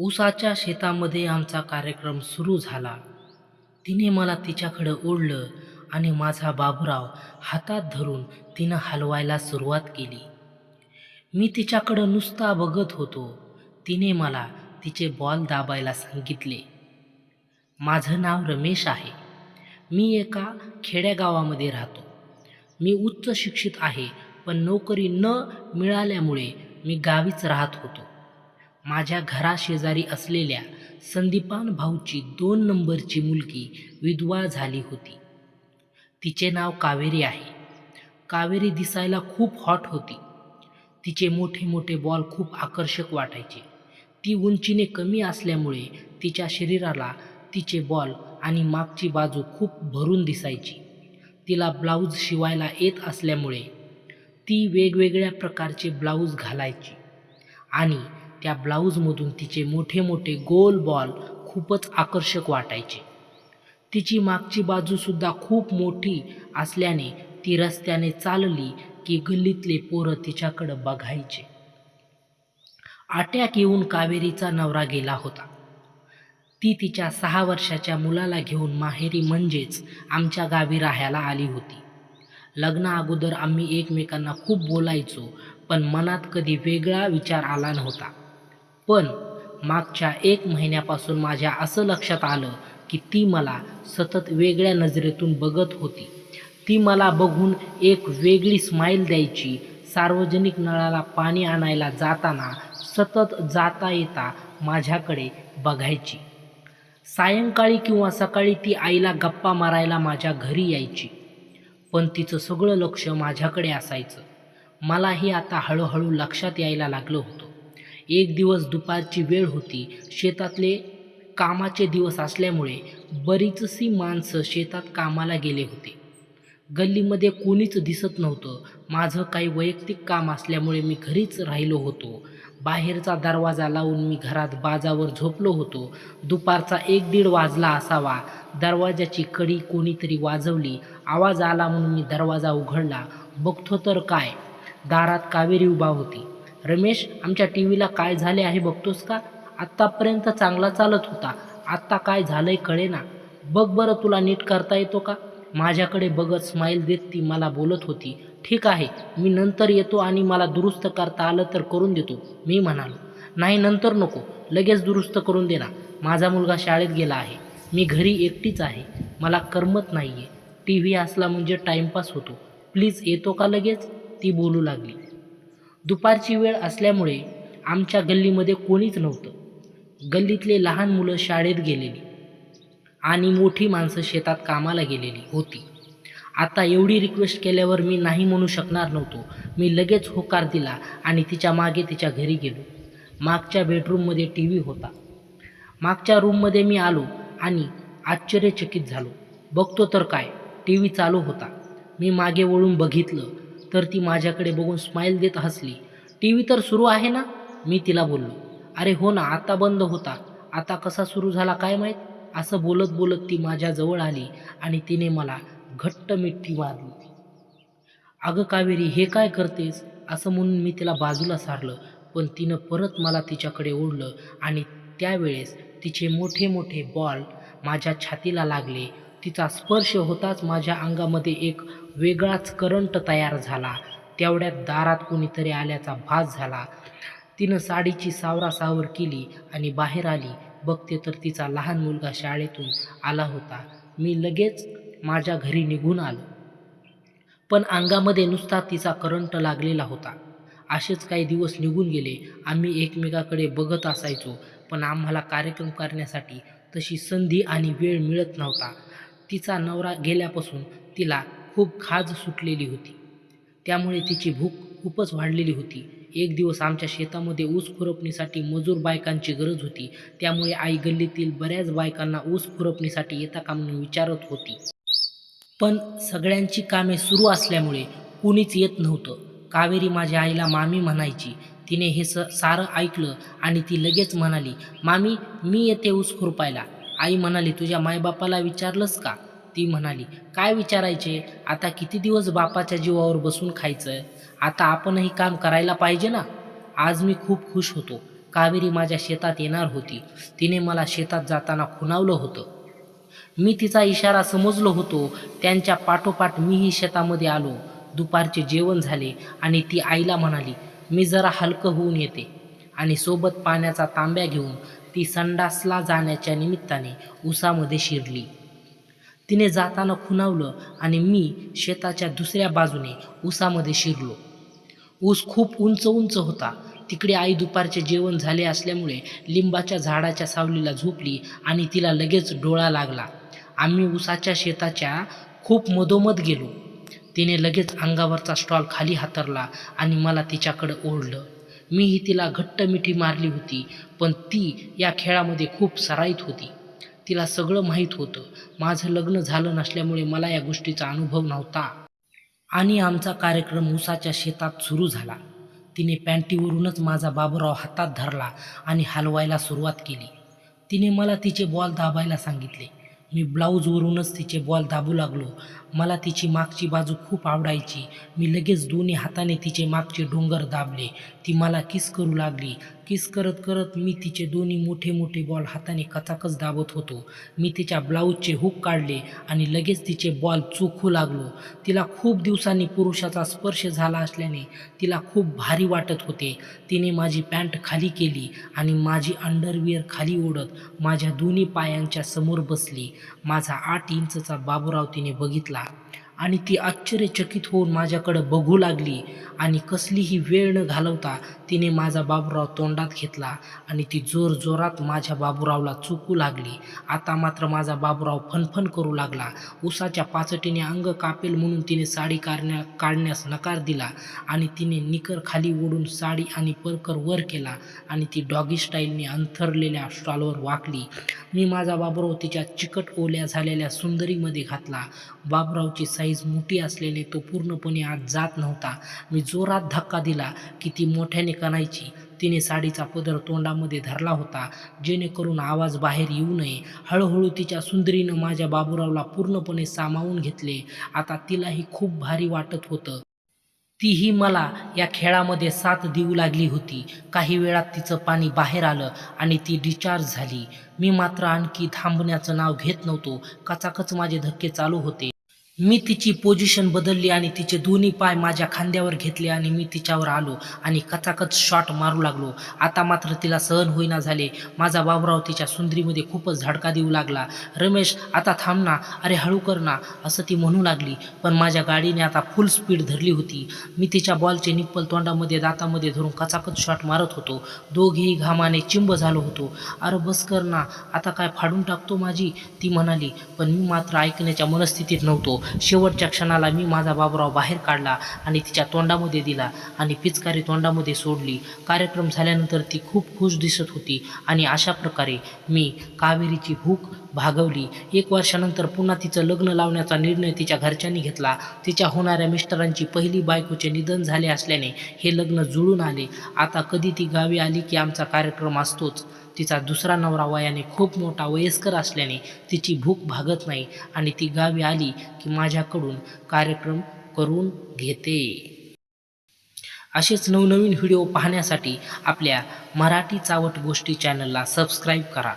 ऊसाच्या शेतामध्ये आमचा कार्यक्रम सुरू झाला. तिने मला तिच्याकडं ओढलं आणि माझा बाबुराव हातात धरून तिनं हलवायला सुरुवात केली. मी तिच्याकडं नुसता बघत होतो. तिने मला तिचे बॉल दाबायला सांगितले. माझं नाव रमेश आहे. मी एका खेड्यागावामध्ये राहतो. मी उच्च शिक्षित आहे पण नोकरी न मिळाल्यामुळे मी गावीच राहत होतो. माझ्या घराशेजारी असलेल्या संदीपान भाऊची दोन नंबरची मुलगी विधवा झाली होती. तिचे नाव कावेरी आहे. कावेरी दिसायला खूप हॉट होती. तिचे मोठे मोठे बॉल खूप आकर्षक वाटायचे. ती उंचीने कमी असल्यामुळे तिच्या शरीराला तिचे बॉल आणि मागची बाजू खूप भरून दिसायची. तिला ब्लाऊज शिवायला येत असल्यामुळे ती वेगवेगळ्या प्रकारचे ब्लाऊज घालायची आणि त्या ब्लाऊजमधून तिचे मोठे मोठे गोल बॉल खूपच आकर्षक वाटायचे. तिची मागची बाजूसुद्धा खूप मोठी असल्याने ती रस्त्याने चालली की गल्लीतले पोरं तिच्याकडं बघायचे. आट्याक येऊन कावेरीचा नवरा गेला होता. ती तिच्या सहा वर्षाच्या मुलाला घेऊन माहेरी म्हणजेच आमच्या गावी राहायला आली होती. लग्ना अगोदर आम्ही एकमेकांना खूप बोलायचो पण मनात कधी वेगळा विचार आला नव्हता. पण मागच्या एक महिन्यापासून माझ्या असं लक्षात आलं की ती मला सतत वेगळ्या नजरेतून बघत होती. ती मला बघून एक वेगळी स्माईल द्यायची सार्वजनिक नळाला पाणी आणायला जाताना सतत जाता येता माझ्याकडे बघायची. सायंकाळी किंवा सकाळी ती आईला गप्पा मारायला माझ्या घरी यायची. पण तिचं सगळं लक्ष माझ्याकडे असायचं. मलाही आता हळूहळू लक्षात यायला लागलं होतं. एक दिवस दुपारची वेळ होती. शेतातले कामाचे दिवस असल्यामुळे बरीचशी माणसं शेतात कामाला गेले होते. गल्लीमध्ये कोणीच दिसत नव्हतं. माझं काही वैयक्तिक काम असल्यामुळे मी घरीच राहिलो होतो. बाहेरचा दरवाजा लावून मी घरात बाजावर झोपलो होतो. दुपारचा एक दीड वाजला असावा. दरवाजाची कडी कोणीतरी वाजवली. आवाज आला म्हणून मी दरवाजा उघडला. बघतो तर काय? दारात कावेरी उभा होती. रमेश आमच्या टी व्हीला काय झाले आहे बघतोस का? आत्तापर्यंत चांगला चालत होता. आत्ता काय झालंय कळेना. बघ बरं तुला नीट करता येतो का? माझ्याकडे बघत स्माईल देत ती मला बोलत होती. ठीक आहे मी नंतर येतो आणि मला दुरुस्त करता आलं तर करून देतो मी म्हणालो. नाही नंतर नको. लगेच दुरुस्त करून दे ना माझा मुलगा शाळेत गेला आहे. मी घरी एकटीच आहे. मला करमत नाही आहे टी व्ही असला म्हणजे टाईमपास होतो. प्लीज येतो का लगेच? ती बोलू लागली. दुपारची वेळ असल्यामुळे आमच्या गल्लीमध्ये कोणीच नव्हतं. गल्लीतले लहान मुलं शाळेत गेलेली आणि मोठी माणसं शेतात कामाला गेलेली होती. आता एवढी रिक्वेस्ट केल्यावर मी नाही म्हणू शकणार नव्हतो. मी लगेच होकार दिला आणि तिच्यामागे तिच्या घरी गेलो. मागच्या बेडरूममध्ये टी व्ही होता. मागच्या रूममध्ये मी आलो आणि आश्चर्यचकित झालो. बघतो तर काय टी व्ही चालू होता. मी मागे वळून बघितलं. तर ती माझ्याकडे बघून स्माईल देत हसली. टी व्ही तर सुरू आहे ना? मी तिला बोललो. अरे हो ना आता बंद होता. आता कसा सुरू झाला काय माहीत? असं बोलत बोलत ती माझ्याजवळ आली आणि तिने मला घट्ट मिठी मारली. अगं कावेरी हे काय करतेस? असं म्हणून मी तिला बाजूला सारलं. पण तिनं परत मला तिच्याकडे ओढलं आणि त्यावेळेस तिचे मोठे मोठे बॉल माझ्या छातीला लागले. तिचा स्पर्श होताच माझ्या अंगामध्ये एक वेगळाच करंट तयार झाला. तेवढ्यात दारात कोणीतरी आल्याचा भास झाला. तिनं साडीची सावरासावर केली आणि बाहेर आली. बघते तर तिचा लहान मुलगा शाळेतून आला होता. मी लगेच माझ्या घरी निघून आलो. पण अंगामध्ये नुसता तिचा करंट लागलेला होता. असेच काही दिवस निघून गेले. आम्ही एकमेकाकडे बघत असायचो. पण आम्हाला कार्यक्रम करण्यासाठी तशी संधी आणि वेळ मिळत नव्हता. तिचा नवरा गेल्यापासून तिला खूप खाज सुटलेली होती. त्यामुळे तिची भूक खूपच वाढलेली होती. एक दिवस आमच्या शेतामध्ये ऊस खुरपणीसाठी मजूर बायकांची गरज होती. त्यामुळे आई गल्लीतील बऱ्याच बायकांना ऊस खुरपणीसाठी येता का म्हणून विचारत होती. पण सगळ्यांची कामे सुरू असल्यामुळे कुणीच येत नव्हतं. कावेरी माझ्या आईला मामी म्हणायची. तिने हे स सारं ऐकलं आणि ती लगेच म्हणाली मामी मी येते ऊस खुरपायला. आई म्हणाली तुझ्या मायबापाला विचारलंस का? ती म्हणाली काय विचारायचे? आता किती दिवस बापाच्या जीवावर बसून खायचं आता आपणही काम करायला पाहिजे ना? आज मी खूप खुश होतो. कावेरी माझ्या शेतात येणार होती. तिने मला शेतात जाताना खुणावलं होतं. मी तिचा इशारा समजलो होतो. त्यांच्या पाठोपाठ मीही शेतामध्ये आलो. दुपारचे जेवण झाले आणि ती आईला म्हणाली मी जरा हलकं होऊन येते आणि सोबत पाण्याचा तांब्या घेऊन ती संडासला जाण्याच्या निमित्ताने उसामध्ये शिरली. तिने जाताना खुणावलं आणि मी शेताच्या दुसऱ्या बाजूने उसामध्ये शिरलो. ऊस खूप उंच उंच होता. तिकडे आई दुपारचे जेवण झाले असल्यामुळे लिंबाच्या झाडाच्या सावलीला झोपली आणि तिला लगेच डोळा लागला. आम्ही उसाच्या शेताच्या खूप मधोमध गेलो. तिने लगेच अंगावरचा स्टॉल खाली हातरला आणि मला तिच्याकडं ओढलं. मीही तिला घट्ट मिठी मारली होती पण ती या खेळामध्ये खूप सराईत होती. तिला सगळं माहीत होतं. माझं लग्न झालं नसल्यामुळे मला या गोष्टीचा अनुभव नव्हता. आणि आमचा कार्यक्रम उसाच्या शेतात सुरू झाला. तिने पॅन्टीवरूनच माझा बाबूराव हातात धरला आणि हलवायला सुरुवात केली. तिने मला तिचे बॉल दाबायला सांगितले. मी ब्लाऊजवरूनच तिचे बॉल दाबू लागलो. मला तिची मागची बाजू खूप आवडायची. मी लगेच दोन्ही हाताने तिचे मागचे डोंगर दाबले. ती मला किस करू लागली. किस करत करत मी तिचे दोन्ही मोठे मोठे बॉल हाताने कचाकच दाबत होतो. मी तिच्या ब्लाऊजचे हुक काढले आणि लगेच तिचे बॉल चोखू लागलो. तिला खूप दिवसांनी पुरुषाचा स्पर्श झाला असल्याने तिला खूप भारी वाटत होते. तिने माझी पॅन्ट खाली केली आणि माझी अंडरविअर खाली ओढत माझ्या दोन्ही पायांच्या समोर बसली. माझा आठ इंचचा बाबूराव तिने बघितला. आणि ती आश्चर्यचकित होऊन माझ्याकडं बघू लागली. आणि कसलीही वेळ न घालवता तिने माझा बाबूराव तोंडात घेतला आणि ती जोर जोरात माझ्या बाबूरावला चुकू लागली. आता मात्र माझा बाबूराव फनफन करू लागला. उसाच्या पाचटीने अंग कापेल म्हणून तिने साडी काढण्या काढण्यास नकार दिला आणि तिने निकर खाली ओढून साडी आणि परकर वर केला आणि ती डॉगी स्टाईलने अंथरलेल्या स्टॉलवर वाकली. मी माझा बाबूराव तिच्या चिकट ओल्या झालेल्या सुंदरीमध्ये घातला. बाबरावची साईज मोठी असलेले तो पूर्णपणे आत जात नव्हता. मी जोरात धक्का दिला की ती मोठ्याने कणायची. तिने साडीचा पदर तोंडामध्ये धरला होता जेणेकरून आवाज बाहेर येऊ नये. हळूहळू तिच्या सुंदरीनं माझ्या बाबूरावला पूर्णपणे सामावून घेतले. आता तिलाही खूप भारी वाटत होतं. तीही मला या खेळामध्ये साथ देऊ लागली होती. काही वेळात तिचं पाणी बाहेर आलं आणि ती डिस्चार्ज झाली. मी मात्र आणखी थांबण्याचं नाव घेत नव्हतो. कचाकच माझे धक्के चालू होते. मी तिची पोझिशन बदलली आणि तिचे दोन्ही पाय माझ्या खांद्यावर घेतले आणि मी तिच्यावर आलो आणि कचाकच शॉट मारू लागलो. आता मात्र तिला सहन होईना झाले. माझा बाबराव तिच्या सुंदरीमध्ये खूपच झडका देऊ लागला. रमेश आता थांब ना. अरे हळू कर ना. असं ती म्हणू लागली. पण माझ्या गाडीने आता फुल स्पीड धरली होती. मी तिच्या बॉलचे निप्पल तोंडामध्ये दातामध्ये धरून कचाकच शॉट मारत होतो. दोघेही घामाने चिंब झालो होतो. अरे बस कर ना. आता काय फाडून टाकतो माझी? ती म्हणाली. पण मी मात्र ऐकण्याच्या मनस्थितीत नव्हतो. शेवटच्या क्षणाला मी माझा बाबराव बाहेर काढला आणि तिच्या तोंडामध्ये दिला आणि पिचकारी तोंडामध्ये सोडली. कार्यक्रम झाल्यानंतर ती खूप खुश दिसत होती आणि अशा प्रकारे मी कावेरीची भूक भागवली. एक वर्षानंतर पुन्हा तिचं लग्न लावण्याचा निर्णय तिच्या घरच्यांनी घेतला. तिच्या होणाऱ्या मिस्टरांची पहिली बायकोचे निधन झाले असल्याने हे लग्न जुळून आले. आता कधी ती गावी आली की आमचा कार्यक्रम असतोच. तिचा दुसरा नवरा वयाने खूप मोठा वयस्कर असल्याने तिची भूक भागत नाही आणि ती गावी आली की माझ्याकडून कार्यक्रम करून घेते. असेच नवनवीन व्हिडिओ पाहण्यासाठी आपल्या मराठी चावट गोष्टी चॅनलला सबस्क्राईब करा.